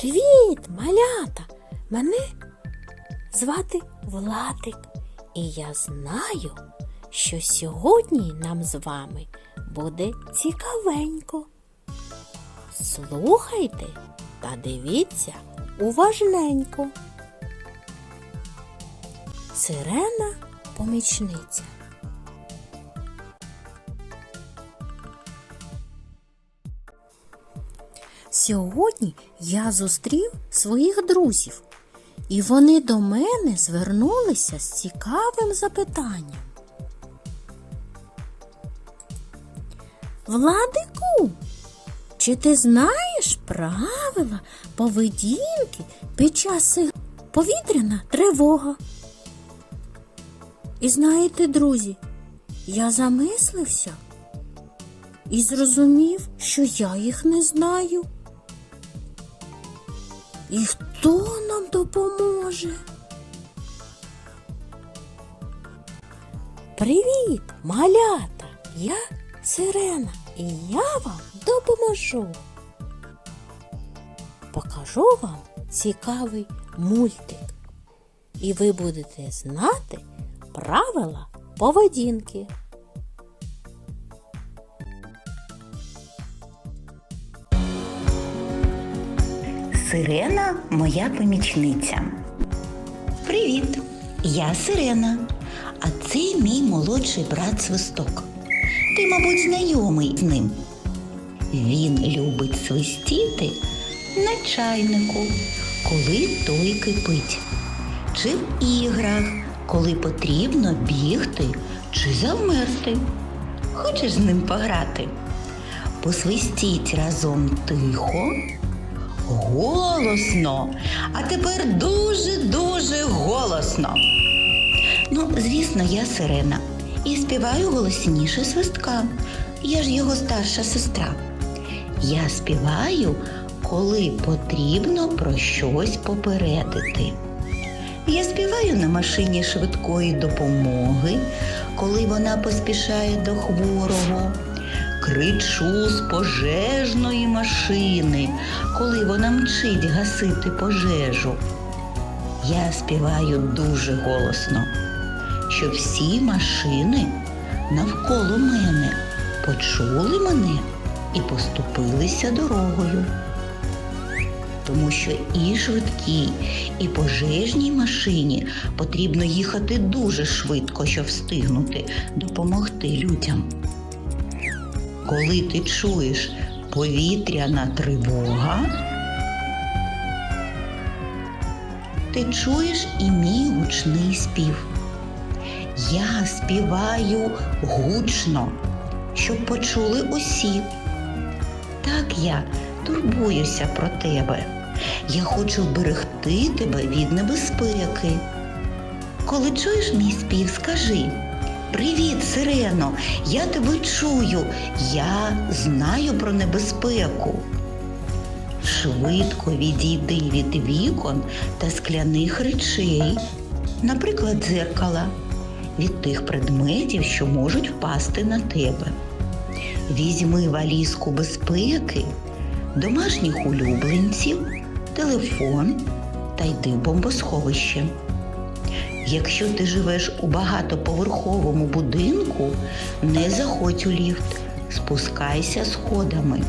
Привіт, малята! Мене звати Владик, і я знаю, що сьогодні нам з вами буде цікавенько. Слухайте та дивіться уважненько. Сирена помічниця. Сьогодні я зустрів своїх друзів, і вони до мене звернулися з цікавим запитанням. Владику, чи ти знаєш правила поведінки під час повітряна тривога? І знаєте, друзі, я замислився і зрозумів, що я їх не знаю. І хто нам допоможе? Привіт, малята! Я Сирена, і я вам допоможу. Покажу вам цікавий мультик, і ви будете знати правила поведінки. Сирена моя помічниця. Привіт! Я Сирена, а це мій молодший брат Свисток. Ти, мабуть, знайомий з ним. Він любить свистіти на чайнику, коли той кипить, чи в іграх, коли потрібно бігти чи завмерти. Хочеш з ним пограти? Посвистіть разом тихо, Голосно, а тепер дуже-дуже голосно. Ну, звісно, я сирена і співаю голосніше свистка. Я ж його старша сестра. Я співаю, коли потрібно про щось попередити. Я співаю на машині швидкої допомоги, коли вона поспішає до хворого. Кричу з пожежної машини, коли вона мчить гасити пожежу. Я співаю дуже голосно, щоб всі машини навколо мене почули мене і поступилися дорогою. Тому що і швидкій, і пожежній машині потрібно їхати дуже швидко, щоб встигнути допомогти людям. Коли ти чуєш повітряна тривога, ти чуєш і мій гучний спів. Я співаю гучно, щоб почули усі. Так я турбуюся про тебе. Я хочу вберегти тебе від небезпеки. Коли чуєш мій спів, скажи Привіт, Сирено! Я тебе чую. Я знаю про небезпеку. Швидко відійди від вікон та скляних речей, наприклад, дзеркала, від тих предметів, що можуть впасти на тебе. Візьми валізку безпеки, домашніх улюбленців, телефон та йди в бомбосховище. Якщо ти живеш у багатоповерховому будинку, не заходь у ліфт, спускайся сходами.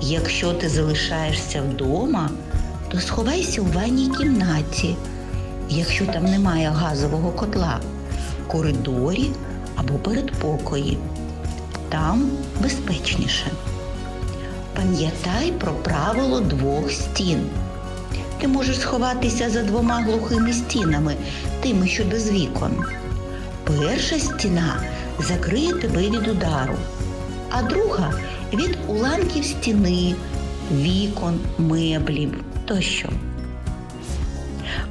Якщо ти залишаєшся вдома, то сховайся у ванній кімнаті, якщо там немає газового котла, коридорі або передпокої. Там безпечніше. Пам'ятай про правило двох стін. Ти можеш сховатися за двома глухими стінами, тими, що без вікон. Перша стіна закриє тебе від удару, а друга від уламків стіни, вікон, меблів тощо.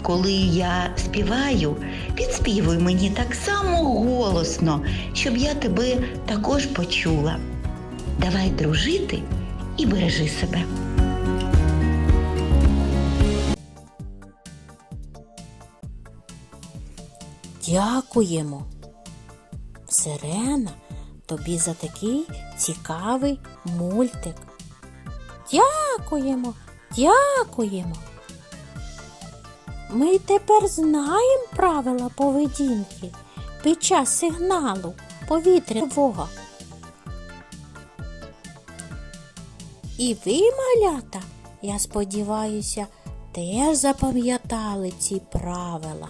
Коли я співаю, підспівуй мені так само голосно, щоб я тебе також почула. Давай дружити і бережи себе. Дякуємо, Сирена, тобі за такий цікавий мультик. Дякуємо, дякуємо. Ми тепер знаємо правила поведінки під час сигналу тривога. І ви, малята, я сподіваюся, теж запам'ятали ці правила.